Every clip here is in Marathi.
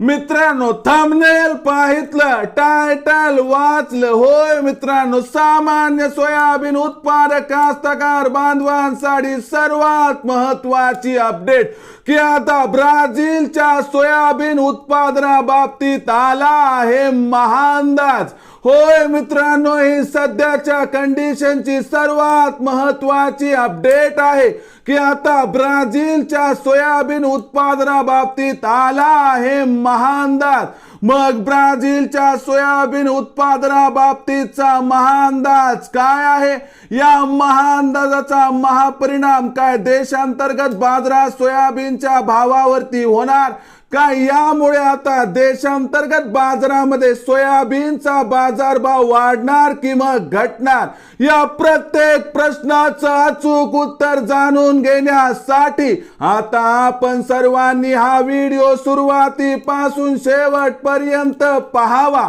मित्रांनो थंबनेल पाहितलं टायटल वाचलं. होय मित्रांनो सामान्य सोयाबीन उत्पादक कास्तकार बांधवांसाठी सर्वात महत्वाची अपडेट की आता ब्राझीलच्या सोयाबीन उत्पादनाबाबतीत आला आहे महाअंदाज होय मित्रांनो ही सध्याच्या कंडिशनची सर्वात महत्वाची अपडेट आहे. की आता ब्राझीलच्या सोयाबीन उत्पादनाबाबतीत आला आहे महानदार मग ब्राझीलच्या सोयाबीन उत्पादनाबाबतीतचा महाअंदाज काय आहे? या महाअंदाजाचा महापरिणाम काय देशांतर्गत बाजारात सोयाबीनच्या भावावरती होणार? का यामुळे आता देशांतर्गत बाजारामध्ये सोयाबीनचा बाजारभाव वाढणार किंवा घटणार? या प्रत्येक प्रश्नाचं अचूक उत्तर जाणून घेण्यासाठी आता आपण सर्वांनी हा व्हिडिओ सुरुवातीपासून शेवटपर्यंत पाहावा.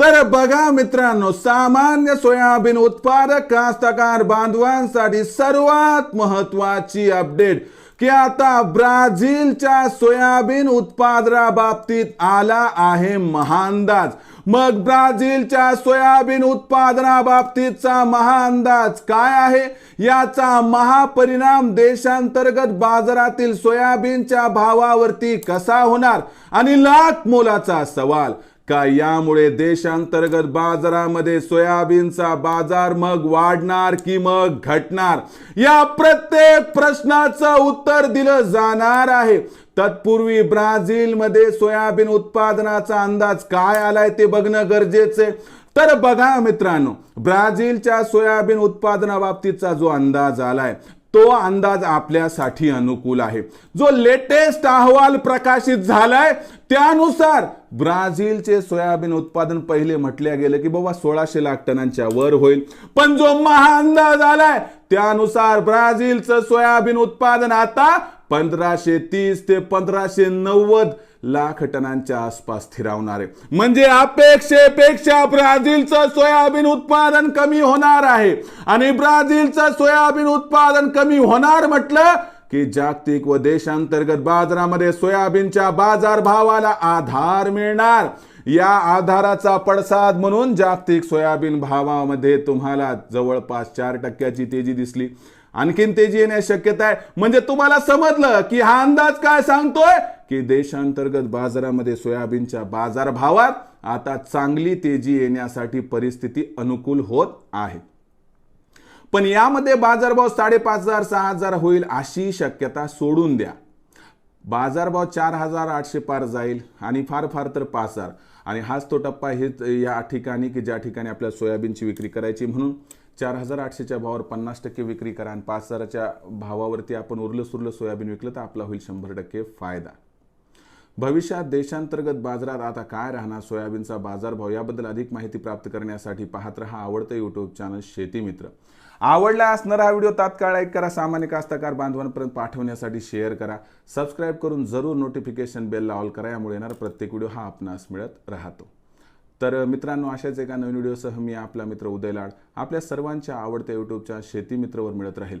तर बघा मित्रांनो सामान्य सोयाबीन उत्पादक कास्तकार बांधवांसाठी सर्वात महत्वाची अपडेट की आता ब्राझीलच्या सोयाबीन उत्पादनाबाबतीत आला आहे महाअंदाज मग ब्राझीलच्या सोयाबीन उत्पादनाबाबतीतचा महाअंदाज काय आहे? याचा महापरिणाम देशांतर्गत बाजारातील सोयाबीनच्या भावावरती कसा होणार? आणि लाख मोलाचा सवाल. का यामुळे देशांतर्गत बाजारामध्ये सोयाबीनचा बाजार मग वाढणार की मग घटणार? या प्रत्येक प्रश्नाचं उत्तर दिलं जाणार आहे. तत्पूर्वी ब्राझीलमध्ये सोयाबीन उत्पादनाचा अंदाज काय आलाय ते बघणं गरजेचं आहे. तर बघा मित्रांनो ब्राझीलच्या सोयाबीन उत्पादनाबाबतीतचा जो अंदाज आलाय तो अंदाज आपल्यासाठी अनुकूल आहे. जो लेटेस्ट अहवाल प्रकाशित झालाय त्यानुसार ब्राझीलचे सोयाबीन उत्पादन पहिले म्हटल्या गेलं की बाबा सोळाशे लाख टनांच्या वर होईल. पण जो महा अंदाज आलाय त्यानुसार ब्राझीलचं सोयाबीन उत्पादन आता पंधराशे तीस ते पंधराशे नव्वद लाख टनांच्या आसपास स्थिरावणार आहे म्हणजे अपेक्षेपेक्षा ब्राझीलचं सोयाबीन उत्पादन कमी होणार आहे. आणि ब्राझीलचं सोयाबीन उत्पादन कमी होणार म्हटलं की जागतिक व देशांतर्गत बाजारामध्ये सोयाबीनच्या बाजारभावाला आधार मिळणार. या आधाराचा पडसाद म्हणून जागतिक सोयाबीन भावामध्ये तुम्हाला जवळपास चार टक्क्याची तेजी दिसली. आणखीन तेजी येण्याची शक्यता आहे. म्हणजे तुम्हाला समजलं की हा अंदाज काय सांगतोय? की देशांतर्गत बाजारामध्ये सोयाबीनच्या बाजारभावात आता चांगली तेजी येण्यासाठी परिस्थिती अनुकूल होत आहे. पण यामध्ये बाजारभाव साडेपाच हजार सहा हजार होईल अशी शक्यता सोडून द्या. बाजारभाव चार हजार आठशे पार जाईल आणि फार फार तर पाच हजार. आणि हाच तो टप्पा हे या ठिकाणी की ज्या ठिकाणी आपल्या सोयाबीनची विक्री करायची म्हणून चार हजार आठशेच्या भावावर पन्नास टक्के विक्री करा आणि पाच हजाराच्या भावावरती आपण उरलं सुरलं सोयाबीन विकलं तर आपला होईल शंभर टक्के फायदा. भविष्यात देशांतर्गत बाजारात आता काय राहणार? सोयाबीनचा बाजारभाव याबद्दल अधिक माहिती प्राप्त करण्यासाठी पाहत रहा आवडतं यूट्यूब चॅनल शेती मित्र. आवडला असणारा हा व्हिडिओ तात्काळ लाईक करा सामान्य कास्तकार बांधवांपर्यंत पाठवण्यासाठी शेअर करा. सबस्क्राईब करून जरूर नोटिफिकेशन बेलला ऑल करा यामुळे येणारा प्रत्येक व्हिडिओ हा आपणास मिळत राहतो. तर मित्रांनो अशाच एका नवीन व्हिडिओसह मी आपला मित्र उदय लाड आपल्या सर्वांच्या आवडत्या यूट्यूबच्या शेती मित्रवर मिळत राहील.